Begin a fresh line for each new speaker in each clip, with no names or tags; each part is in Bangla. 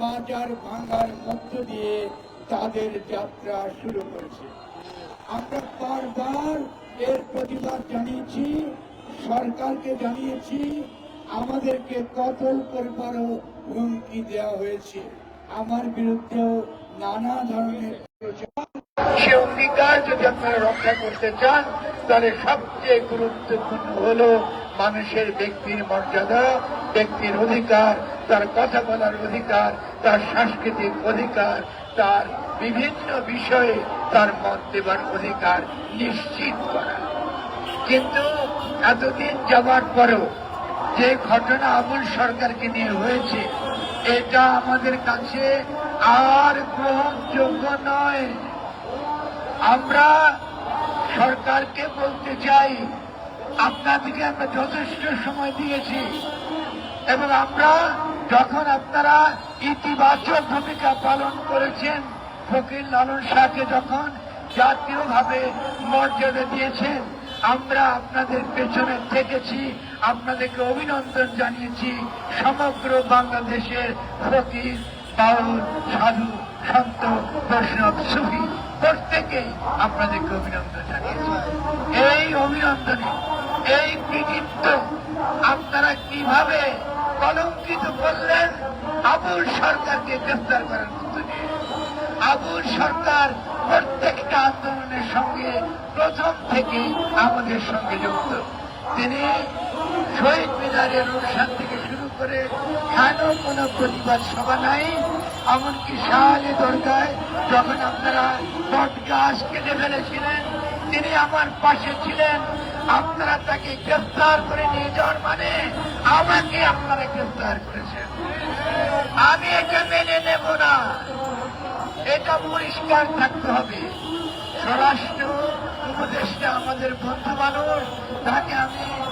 মাজার ভাঙার মধ্য দিয়ে তাদের যাত্রা শুরু করেছে। আমরা বারবার এর প্রতিবাদ জানিয়েছি সরকারকে জানিয়েছি আমাদেরকে কতল করবারও হুমকি দেওয়া হয়েছে। আমার বিরুদ্ধেও নানা ধরনের
সে অঙ্গীকার যদি আপনারা রক্ষা করতে চান তাহলে সবচেয়ে গুরুত্বপূর্ণ হলো মানুষের ব্যক্তির মর্যাদা, ব্যক্তির অধিকার, তার কথা বলার অধিকার, তার সাংস্কৃতিক অধিকার, তার বিভিন্ন বিষয়ে তার মত দেবার অধিকার নিশ্চিত করা। কিন্তু এতদিন যাবার পরেও যে ঘটনা আবুল সরকারকে নিয়ে হয়েছে, এটা আমাদের কাছে আর গ্রহণযোগ্য নয়। আমরা সরকারকে বলতে চাই, আপনাদেরকে আমরা যথেষ্ট সময় দিয়েছি এবং আমরা যখন আপনারা ইতিবাচক ভূমিকা পালন করেছেন, ফকির লালন শাহকে যখন জাতীয়ভাবে মর্যাদা দিয়েছেন, আমরা আপনাদের পেছনে থেকেছি, আপনাদেরকে অভিনন্দন জানিয়েছি, সমগ্র বাংলাদেশের ফকির, বাউল, সাধু, সন্ত, বৈষ্ণব, সুফি। প্রত্যেকেই আপনাদেরকে অভিনন্দন জানিয়েছি। এই অভিনন্দনে, এই কৃতিত্ব আপনারা কীভাবে কলঙ্কিত করলেন, আবুল সরকারকে গ্রেফতার করার মধ্য দিয়ে। আবুল সরকার প্রত্যেকটা আন্দোলনের সঙ্গে প্রথম থেকে আমাদের সঙ্গে যুক্ত। তিনি শহীদ মিনারের অনুষ্ঠান থেকে শুরু করে কেন কোন প্রতিবাদ সভা নাই এমনকি শাহালি দরগায় যখন আপনারা বট গাছ কেটে ফেলেছিলেন, তিনি আমার পাশে ছিলেন। আপনারা তাকে গ্রেফতার করে নিয়ে যাওয়ার মানে আমাকে আপনারা গ্রেফতার করেছেন। আমি এটা মেনে নেব না। এটা পরিষ্কার থাকতে হবে। স্বরাষ্ট্র উপদেষ্টা আমাদের বন্ধু মানুষ, তাকে আমি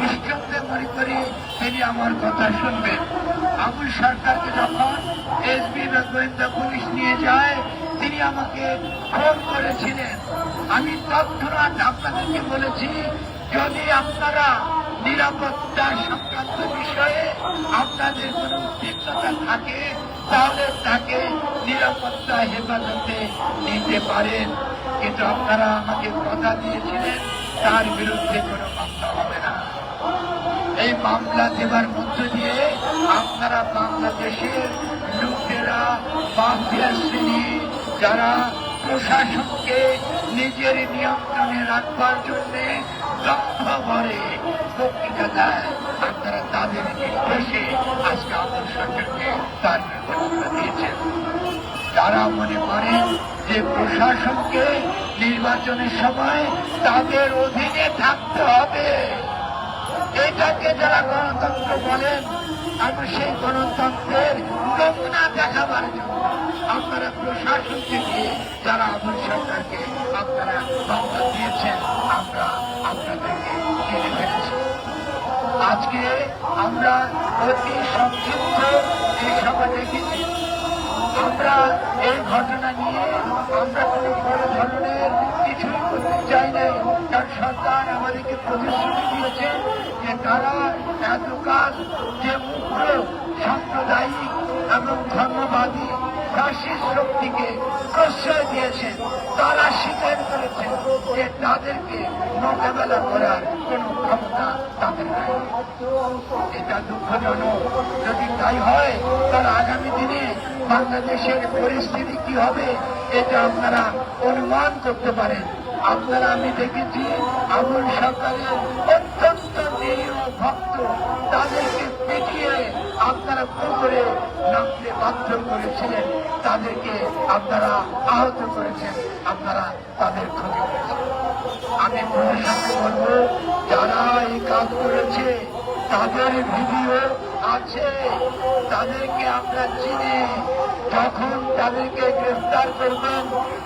নিঃসন্দেহ মনে করি তিনি আমার কথা শুনবেন। আবুল সরকারকে যখন এসবি বা গোয়েন্দা পুলিশ নিয়ে যায়, তিনি আমাকে ফোন করেছিলেন। আমি তৎক্ষণাৎ আপনাদেরকে বলেছি, যদি আপনারা নিরাপত্তা সংক্রান্ত বিষয়ে আপনাদের কোনো উদ্বিগ্নতা থাকে, তাহলে তাকে নিরাপত্তা হেফাজতে নিতে পারেন। কিন্তু আপনারা আমাকে কথা দিয়েছিলেন, তার বিরুদ্ধে কোনো মামলা মামলা দেবার মধ্য দিয়ে আপনারা বাংলাদেশের লোকেরা মাফিয়া শ্রেণি, যারা প্রশাসনকে নিজের নিয়ন্ত্রণে রাখবার জন্য দক্ষ ভরে বক্তৃতা দেয়, আপনারা তাদের নির্দেশে আজকে আবুল সরকারকে তার বিরুদ্ধে দিয়েছেন। যারা মনে করেন যে প্রশাসনকে নির্বাচনের সময় তাদের অধীনে থাকতে হবে এটাকে যারা গণতন্ত্র বলেন আমি সেই গণতন্ত্রের নমুনা দেখাবার জন্য আপনারা প্রশাসনকে দিয়ে যারা আবুল সরকারকে আপনারা বার্তা দিয়েছেন, আমরা আপনাদেরকে জেনে ফেলেছি। আজকে আমরা অতি সংক্ষিপ্ত এই সভা দেখেছি। আমরা এই ঘটনা নিয়ে আমরা কোনো বড় ধরনের কিছুই করতে চাই নাই। কারণ সরকার আমাদেরকে প্রতিশ্রুতি দিয়েছে। তারা এতকাল যে মুক্ত সাম্প্রদায়িক এবং ধর্মবাদী ফাঁসির শক্তিকে প্রশ্রয় দিয়েছেন, তারা স্বীকার করেছেন যে তাদেরকে মোকাবেলা করার কোন ক্ষমতা তাদের এটা দুঃখজনক। যদি তাই হয়, তাহলে আগামী দিনে বাংলাদেশের পরিস্থিতি কি হবে, এটা আপনারা অনুমান করতে পারেন। আপনারা আমি দেখেছি আবুল সরকারের অত্যন্ত ভক্ত তাদেরকে দেখিয়ে আপনারা পুকুরে নামতে বাধ্য করেছিলেন। তাদেরকে আপনারা আহত করেছেন। আপনারা তাদের ক্ষতি করেছেন। আমি প্রশাসনকে বলব, যারা এই কাজ করেছে তাদের ভিডিও আছে, তাদেরকে আমরা চিনি। যখন তাদেরকে গ্রেফতার করবেন,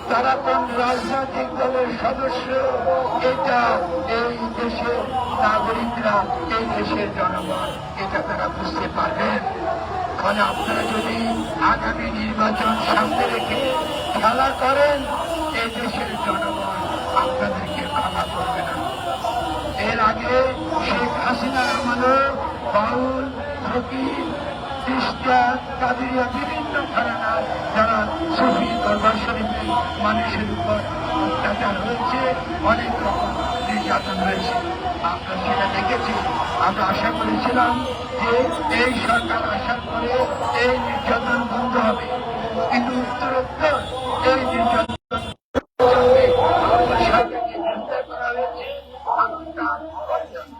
তারা কোন রাজনৈতিক দলের সদস্য? এটা এই দেশের নাগরিকরা, এই দেশের জনগণ, এটা তারা বুঝতে পারবেন। ফলে আপনারা যদি আগামী নির্বাচন সামনে রেখে খেলা করেন, এই দেশের জনগণ আপনাদেরকে ক্ষমা করবে না। এর আগে হাসিনার আমলে বাউল ফকির তিস্তা, কাদিয়া, বিভিন্ন ঘরানা যারা সুফি দরবার শরীফে মানুষের উপর অত্যাচার হয়েছে, অনেক রকম নির্যাতন হয়েছে। আমরা সেটা দেখেছি আমরা আশা করেছিলাম যে এই সরকার আসার পরে এই নির্যাতন বন্ধ হবে। কিন্তু উত্তরোত্তর এই নির্যাতন চলবে আমরা সরকারকে গ্রেফতার করা হয়েছে আমরা অত্যন্ত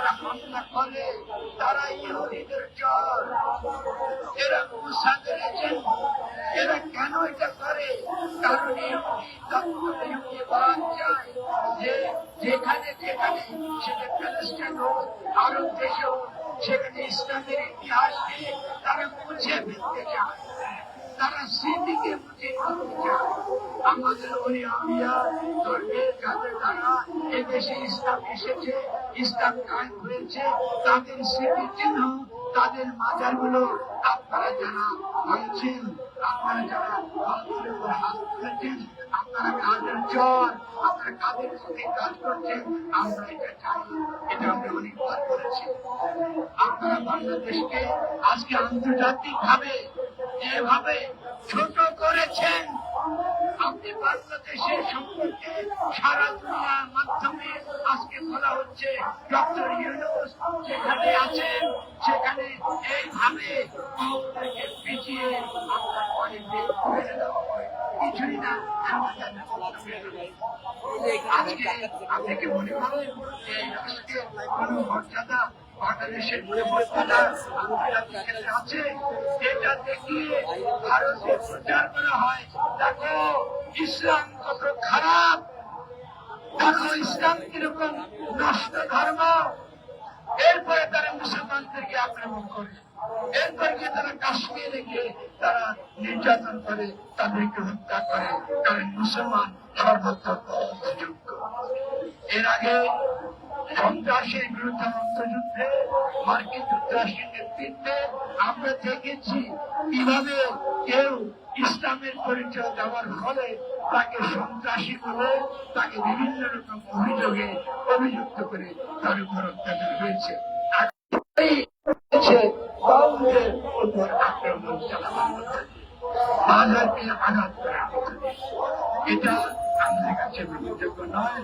তারা চায় আমাদের ওই আমিয়া ধর্মের যাদের তারা এদেশে ইসলাম এসেছে, ইসলাম কায়েম হয়েছে। তাদের স্মৃতি চিহ্ন, তাদের মাজারগুলো আপনারা যারা ভাঙছেন, আপনারা যারা হাত তুলেছেন। আপনারা কাজের চর আপনারা কাদের সাথে কাজ করছেন আমরা এটা চাই এটা আমরা অনেকবার করেছি আপনারা বাংলাদেশকে আজকে আন্তর্জাতিক ভাবে যেভাবে ছোট করেছেন আপনি বাংলাদেশের সম্পর্কে সারা দুনিয়ার মাধ্যমে আজকে বলা হচ্ছে ডক্টর ইউনুস যেখানে আছেন, সেখানে এইভাবে পিছিয়ে আপনার বাড়িতে ফেলে দেওয়া হয় কিছুই না আজকে আপনি কি মনে কোনো মর্যাদা বাংলাদেশের আছে এটা দেখিয়ে ভারতে প্রচার করা হয় দেখো ইসলাম কত খারাপ দেখো ইসলাম কীরকম নষ্ট ধর্ম এরপরে তারা মুসলমানদেরকে আক্রমণ করে এরপর গিয়ে তারা কাশ্মীরে গিয়ে তারা নির্যাতন করে, তাদেরকে হত্যা করে, কারণ মুসলমান সর্বত্র এর আগে সন্ত্রাসের বিরুদ্ধে মুক্তযুদ্ধে মার্কিন যুক্তরাষ্ট্রের নেতৃত্বে আমরা দেখেছি কীভাবে কেউ ইসলামের পরিচয় দেওয়ার ফলে তাকে সন্ত্রাসী বলে তাকে বিভিন্ন রকম অভিযোগে অভিযুক্ত করে তার উপর অত্যাচার হয়েছে আর এই হচ্ছে বাউন্ডের উপর আক্রমণ চালানোর মধ্যে দিয়ে, বাজারকে আঘাত করার এটা আমাদের কাছে গ্রহণযোগ্য নয়।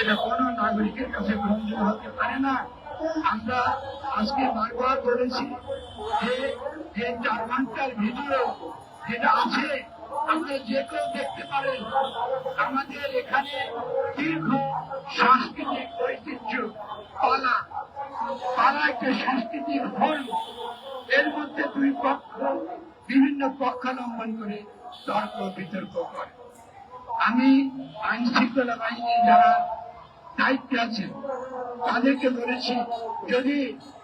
এটা কোন নাগরিকের কাছে গ্রহণযোগ্য হতে পারে না। আমরা আজকে বারবার বলেছি যে চার ঘণ্টার ভিডিও যেটা আছে আপনি যে কেউ দেখতে পারেন আমাদের এখানে দীর্ঘ সাংস্কৃতিক ঐতিহ্য, পালা পালা একটা সাংস্কৃতিক ফর্ম এর মধ্যে দুই পক্ষ বিভিন্ন পক্ষাবলম্বন করে তর্ক বিতর্ক করে। আমি আইন শৃঙ্খলা বাহিনী যারা দায়িত্বে আছেন, তাদেরকে বলেছি, যদি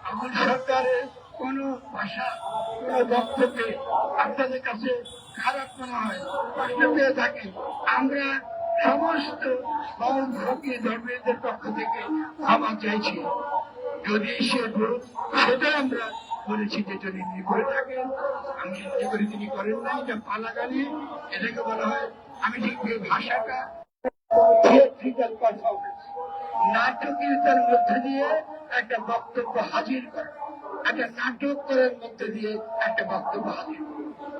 আমার সরকারের কোন ভাষা, কোন বক্তব্যে আপনাদের কাছে খারাপ মনে হয়, কষ্ট পেয়ে থাকে, আমরা সমস্ত ভক্তি ধর্মীয়দের পক্ষ থেকে ক্ষমা চাইছি। যদি সে সেটা আমরা বলেছি যে যদি তিনি করে থাকেন। আমি মনে করি তিনি করেন নাই, এটা পালাগানে এটাকে বলা হয় আমি ঠিক ভাষাটা পারফরমেন্স নাটকীয়তার মধ্যে দিয়ে একটা বক্তব্য হাজির করা। একটা নাটক করার মধ্যে দিয়ে একটা বক্তব্য হাজির।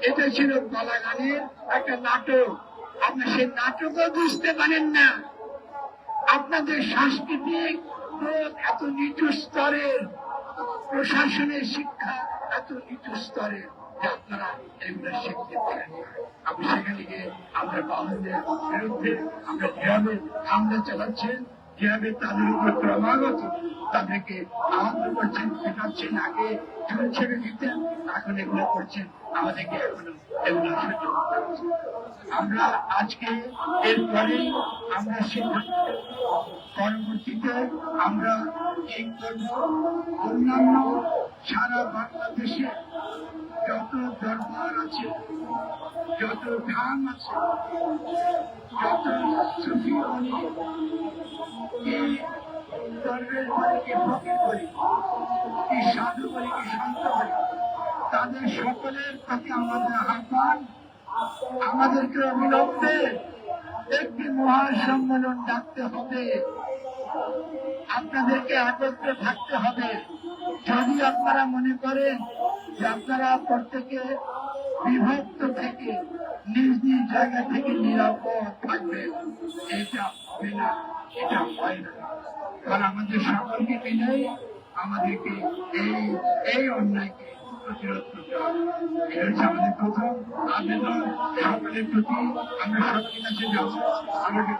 এটা ছিল পালাগানের একটা নাটক। আপনি সেই নাটকও বুঝতে পারেন না। আপনাদের সাংস্কৃতিক এত নিচু স্তরের। প্রশাসনের শিক্ষা এত নিচু স্তরের যে আপনারা এগুলো শিখতে পারেন। আপনি সেখানে গিয়ে আমরা বাউলদের বিরুদ্ধে আমরা যেভাবে হামলা চালাচ্ছেন যেভাবে তাদের উপর ক্রমাগত তাদেরকে আহত করছেন, পেটাচ্ছেন, আগে চুল ছেড়ে দিতেন, এখন এগুলো করছেন, আমাদেরকে এখনও এগুলো সহ্য আমরা আজকে এরপরে আমরা সিদ্ধান্ত। পরবর্তীতে আমরা কি করব অন্যান্য সারা বাংলাদেশে যত দরবার আছে, যত ধাম আছে, যত সুফি বলি কি দরবেশ বলি কি ফকির বলি কি সাধু বলি কি সন্ত বলি তাদের সকলের প্রতি আমাদের আহ্বান, আমাদেরকে অবিলম্বে একটি মহাসম্মেলন ডাকতে হবে। আপনাদেরকে একত্রে থাকতে হবে। যদি আপনারা মনে করেন যে আপনারা প্রত্যেকে বিভক্ত থেকে, নিজ নিজ জায়গা থেকে নিরাপদ থাকবেন, এটা হবে না, এটা হয় না। কারণ আমাদের সকলকে মিলেই আমাদেরকে এই এই অন্যায়কে প্রতিরোধ করতে হবে এটা হচ্ছে আমাদের প্রথম আবেদন সকলের প্রতি আমরা সকলের কাছে যাব আমাকে।